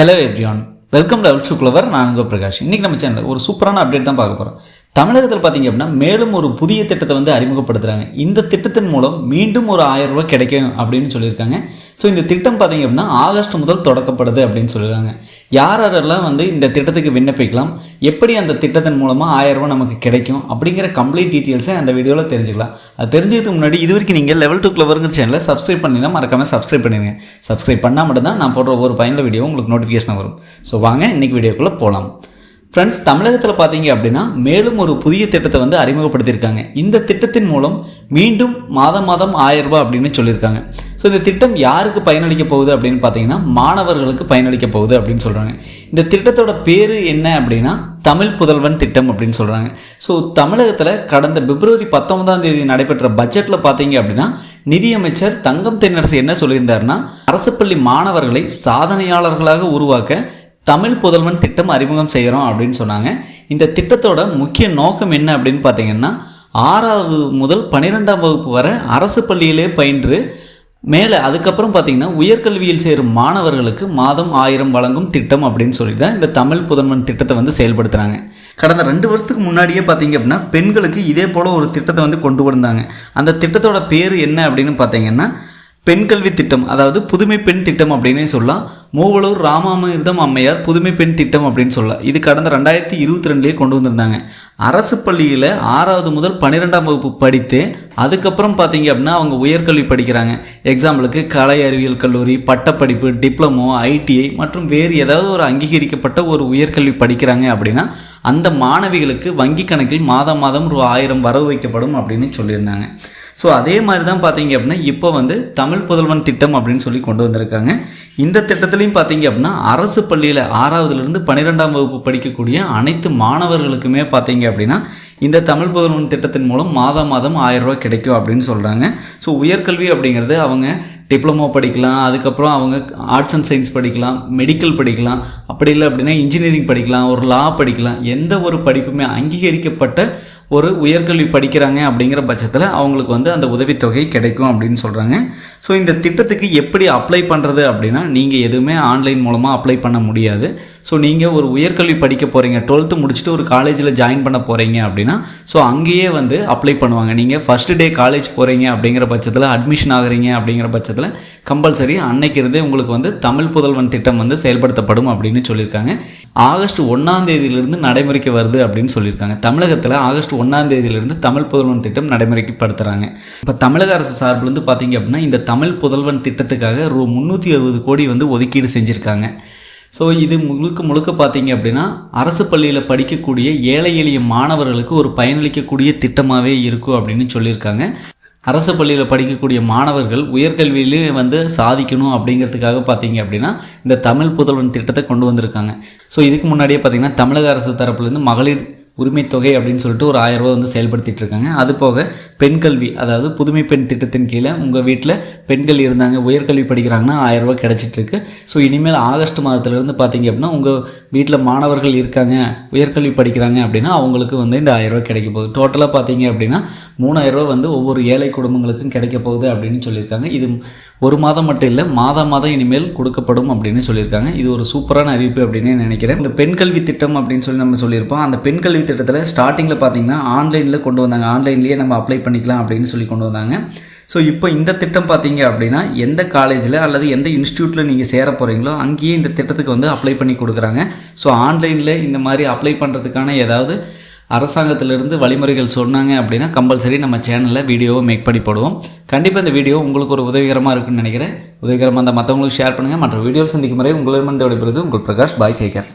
Hello everyone welcome level to குலவர் நான் உங்கள் பிரகாஷ். இன்றைக்கி நம்ம சேனலில் ஒரு சூப்பரான அப்டேட் தான் பார்க்க போகிறோம் தமிழகத்தில் பார்த்தீங்க அப்படின்னா மேலும் ஒரு புதிய திட்டத்தை வந்து அறிமுகப்படுத்துகிறாங்க இந்த திட்டத்தின் மூலம் மீண்டும் ஒரு ஆயிரம் ரூபாய் கிடைக்கும் அப்படின்னு சொல்லியிருக்காங்க. ஸோ இந்த திட்டம் பார்த்தீங்க அப்படின்னா ஆகஸ்ட் முதல் தொடக்கப்படுது அப்படின்னு சொல்லியிருக்காங்க. யார் யாரெல்லாம் வந்து இந்த திட்டத்துக்கு விண்ணப்பிக்கலாம்? எப்படி அந்த திட்டத்தின் மூலமாக ஆயிரம் ரூபாய் நமக்கு கிடைக்கும்? அப்படிங்கிற கம்ப்ளீட் டீட்டெயில்ஸை அந்த வீடியோவில் தெரிஞ்சுக்கலாம். அது தெரிஞ்சதுக்கு முன்னாடி இது வரைக்கும் நீங்கள் லெவல் டூ கிளவருங்கிற சேனலை சப்ஸ்கிரைப் பண்ணினா மறக்காமல் சப்ஸ்கிரைப் பண்ணிடுங்க. சப்ஸ்கிரைப் பண்ணால் மட்டும்தான் நான் போடுற ஒவ்வொரு பயனுள்ள வீடியோ உங்களுக்கு நோட்டிஃபிகேஷன் வரும். ஸோ வாங்க இன்றைக்கி வீடியோக்குள்ளே போகலாம் ஃப்ரெண்ட்ஸ் தமிழகத்தில் பார்த்தீங்க அப்படின்னா மேலும் ஒரு புதிய திட்டத்தை வந்து அறிமுகப்படுத்தியிருக்காங்க. இந்த திட்டத்தின் மூலம் மீண்டும் மாதம் மாதம் ஆயிரம் ரூபாய் அப்படின்னு சொல்லியிருக்காங்க. ஸோ இந்த திட்டம் யாருக்கு பயனளிக்க போகுது அப்படின்னு பார்த்தீங்கன்னா மாணவர்களுக்கு பயனளிக்க போகுது அப்படின்னு சொல்கிறாங்க இந்த திட்டத்தோட பேர் என்ன அப்படின்னா தமிழ் புதல்வன் திட்டம் அப்படின்னு சொல்கிறாங்க ஸோ தமிழகத்தில் கடந்த பிப்ரவரி பத்தொன்பதாம் தேதி நடைபெற்ற பட்ஜெட்டில் பார்த்தீங்க அப்படின்னா நிதியமைச்சர் தங்கம் தென்னரசு என்ன சொல்லியிருந்தாருன்னா அரசு பள்ளி மாணவர்களை சாதனையாளர்களாக உருவாக்க தமிழ் புதல்வன் திட்டம் அறிமுகம் செய்கிறோம் அப்படின்னு சொன்னாங்க. இந்த திட்டத்தோட முக்கிய நோக்கம் என்ன அப்படின்னு பார்த்தீங்கன்னா ஆறாவது முதல் பன்னிரெண்டாம் வகுப்பு வரை அரசு பள்ளியிலே பயின்று மேலே அதுக்கப்புறம் பார்த்தீங்கன்னா உயர்கல்வியில் சேரும் மாணவர்களுக்கு மாதம் ஆயிரம் வழங்கும் திட்டம் அப்படின்னு சொல்லி தான் இந்த தமிழ் புதன்மன் திட்டத்தை வந்து செயல்படுத்துகிறாங்க கடந்த ரெண்டு வருஷத்துக்கு முன்னாடியே பார்த்தீங்க அப்படின்னா பெண்களுக்கு இதே போல் ஒரு திட்டத்தை வந்து கொண்டு வந்தாங்க. அந்த திட்டத்தோட பேர் என்ன அப்படின்னு பார்த்தீங்கன்னா பெண் கல்வி திட்டம் அதாவது புதுமை பெண் திட்டம் அப்படின்னே சொல்லலாம். மூவலூர் ராமாமிர்தம் அம்மையார் புதுமை பெண் திட்டம் அப்படின்னு சொல்லலாம் இது கடந்த ரெண்டாயிரத்தி இருபத்தி ரெண்டுலேயே கொண்டு வந்திருந்தாங்க. அரசு பள்ளியில் ஆறாவது முதல் பன்னிரெண்டாம் வகுப்பு படித்து அதுக்கப்புறம் பார்த்தீங்க அப்படின்னா அவங்க உயர்கல்வி படிக்கிறாங்க. எக்ஸாம்பிளுக்கு கலை அறிவியல் கல்லூரி பட்டப்படிப்பு டிப்ளமோ ஐடிஐ மற்றும் வேறு ஏதாவது ஒரு அங்கீகரிக்கப்பட்ட ஒரு உயர்கல்வி படிக்கிறாங்க அப்படின்னா அந்த மாணவிகளுக்கு வங்கி கணக்கில் மாதம் மாதம் ஒரு ஆயிரம் வரவு வைக்கப்படும் அப்படின்னு சொல்லியிருந்தாங்க. ஸோ அதே மாதிரி தான் பார்த்தீங்க அப்படின்னா இப்போ வந்து தமிழ் புதல்வன் திட்டம் அப்படின்னு சொல்லி கொண்டு வந்திருக்காங்க. இந்த திட்டத்துலையும் பார்த்தீங்க அப்படின்னா அரசு பள்ளியில் ஆறாவதுலேருந்து பன்னிரெண்டாம் வகுப்பு படிக்கக்கூடிய அனைத்து மாணவர்களுக்குமே பார்த்தீங்க அப்படின்னா இந்த தமிழ் புதல்வன் திட்டத்தின் மூலம் மாதம் மாதம் ஆயிரம் ரூபா கிடைக்கும் அப்படின்னு சொல்கிறாங்க ஸோ உயர்கல்வி அப்படிங்கிறது அவங்க டிப்ளமோ படிக்கலாம் அதுக்கப்புறம் அவங்க ஆர்ட்ஸ் அண்ட் சயின்ஸ் படிக்கலாம் மெடிக்கல் படிக்கலாம் அப்படி இல்லை அப்படின்னா இன்ஜினியரிங் படிக்கலாம் ஒரு லா படிக்கலாம் எந்த ஒரு படிப்புமே அங்கீகரிக்கப்பட்ட ஒரு உயர்கல்வி படிக்கிறாங்க அப்படிங்கிற பட்சத்தில் அவங்களுக்கு வந்து அந்த உதவித்தொகை கிடைக்கும் அப்படின்னு சொல்கிறாங்க ஸோ இந்த திட்டத்துக்கு எப்படி அப்ளை பண்ணுறது அப்படின்னா நீங்கள் எதுவுமே ஆன்லைன் மூலமாக அப்ளை பண்ண முடியாது. ஸோ நீங்கள் ஒரு உயர்கல்வி படிக்க போகிறீங்க டுவெல்த்து முடிச்சுட்டு ஒரு காலேஜில் ஜாயின் பண்ண போகிறீங்க அப்படின்னா ஸோ அங்கேயே வந்து அப்ளை பண்ணுவாங்க. நீங்கள் ஃபஸ்ட்டு டே காலேஜ் போகிறீங்க அப்படிங்கிற பட்சத்தில் அட்மிஷன் ஆகுறீங்க அப்படிங்கிற பட்சத்தில் கம்பல்சரி அன்னைக்கு இருந்தே உங்களுக்கு வந்து தமிழ் புதல்வன் திட்டம் வந்து செயல்படுத்தப்படும் அப்படின்னு சொல்லியிருக்காங்க. ஆகஸ்ட் ஒன்றாம் தேதியிலிருந்து நடைமுறைக்கு வருது அப்படின்னு சொல்லியிருக்காங்க. தமிழகத்தில் ஆகஸ்ட் ஒன்றாம் தேதியிலிருந்து தமிழ் புதல்வன் திட்டம் நடைமுறைப்படுத்துகிறாங்க இப்போ தமிழக அரசு சார்பிலிருந்து பார்த்தீங்க அப்படின்னா இந்த தமிழ் புதல்வன் திட்டத்துக்காக ரூ முந்நூற்றி அறுபது கோடி வந்து ஒதுக்கீடு செஞ்சுருக்காங்க. ஸோ இது முழுக்க முழுக்க பார்த்தீங்க அப்படின்னா அரசு பள்ளியில் படிக்கக்கூடிய ஏழை எளிய மாணவர்களுக்கு ஒரு பயனளிக்கக்கூடிய திட்டமாகவே இருக்கும் அப்படின்னு சொல்லியிருக்காங்க. அரசு பள்ளியில் படிக்கக்கூடிய மாணவர்கள் உயர்கல்வியிலே வந்து சாதிக்கணும் அப்படிங்கிறதுக்காக பார்த்தீங்க அப்படின்னா இந்த தமிழ் புதல்வன் திட்டத்தை கொண்டு வந்திருக்காங்க. ஸோ இதுக்கு முன்னாடியே பார்த்தீங்கன்னா தமிழக அரசு தரப்புலேருந்து மகளிர் உரிமை தொகை அப்படின்னு சொல்லிட்டு ஒரு ஆயிரம் ரூபா வந்து செயல்படுத்திட்டு இருக்காங்க. அது போக பெண் கல்வி அதாவது புதுமை பெண் திட்டத்தின் கீழே உங்கள் வீட்டில் பெண்கள் இருந்தாங்க உயர்கல்வி படிக்கிறாங்கன்னா ஆயிரம் ரூபா கிடச்சிட்ருக்கு ஸோ இனிமேல் ஆகஸ்ட் மாதத்துலேருந்து பார்த்தீங்க அப்படின்னா உங்கள் வீட்டில் மாணவர்கள் இருக்காங்க உயர்கல்வி படிக்கிறாங்க அப்படின்னா அவங்களுக்கு வந்து இந்த ஆயிரம் ரூபா கிடைக்க போகுது. டோட்டலாக பார்த்தீங்க அப்படின்னா மூணாயிரம் ரூபா வந்து ஒவ்வொரு ஏழை குடும்பங்களுக்கும் கிடைக்க போகுது அப்படின்னு சொல்லியிருக்காங்க. இது ஒரு மாதம் மட்டும் இல்லை மாதம் மாதம் இனிமேல் கொடுக்கப்படும் அப்படின்னு சொல்லியிருக்காங்க. இது ஒரு சூப்பரான அறிவிப்பு அப்படின்னு நினைக்கிறேன். இந்த பெண் கல்வி திட்டம் அப்படின்னு சொல்லி நம்ம சொல்லியிருப்போம். அந்த பெண் கல்வி திட்டத்தில் ஸ்டார்டிங்கில் பார்த்தீங்கன்னா ஆன்லைனில் கொண்டு வந்தாங்க. ஆன்லைன்லேயே நம்ம அப்ளை பண்ணிக்கலாம் அப்படின்னு சொல்லி கொண்டு வந்தாங்க. ஸோ இப்போ இந்த திட்டம் பார்த்தீங்க அப்படின்னா எந்த காலேஜில் அல்லது எந்த இன்ஸ்டியூட்டில் நீங்கள் சேர போகிறீங்களோ அங்கேயே இந்த திட்டத்துக்கு வந்து அப்ளை பண்ணி கொடுக்குறாங்க. ஸோ ஆன்லைனில் இந்த மாதிரி அப்ளை பண்ணுறதுக்கான ஏதாவது அரசாங்கத்திலிருந்து வழிமுறைகள் சொன்னாங்க அப்படின்னா கம்பல்சரி நம்ம சேனலில் வீடியோவை மேக் பண்ணி போடுவோம். கண்டிப்பாக இந்த வீடியோ உங்களுக்கு ஒரு உதவிகரமாக இருக்குன்னு நினைக்கிறேன். உதவிகரமாக இருந்தால் மற்றவங்களுக்கு ஷேர் பண்ணுங்கள் மற்ற வீடியோ சந்திக்கும் முறை உங்களிடமிருந்து விடைபெறுவது உங்கள் பிரகாஷ். பாய் டேக்கர்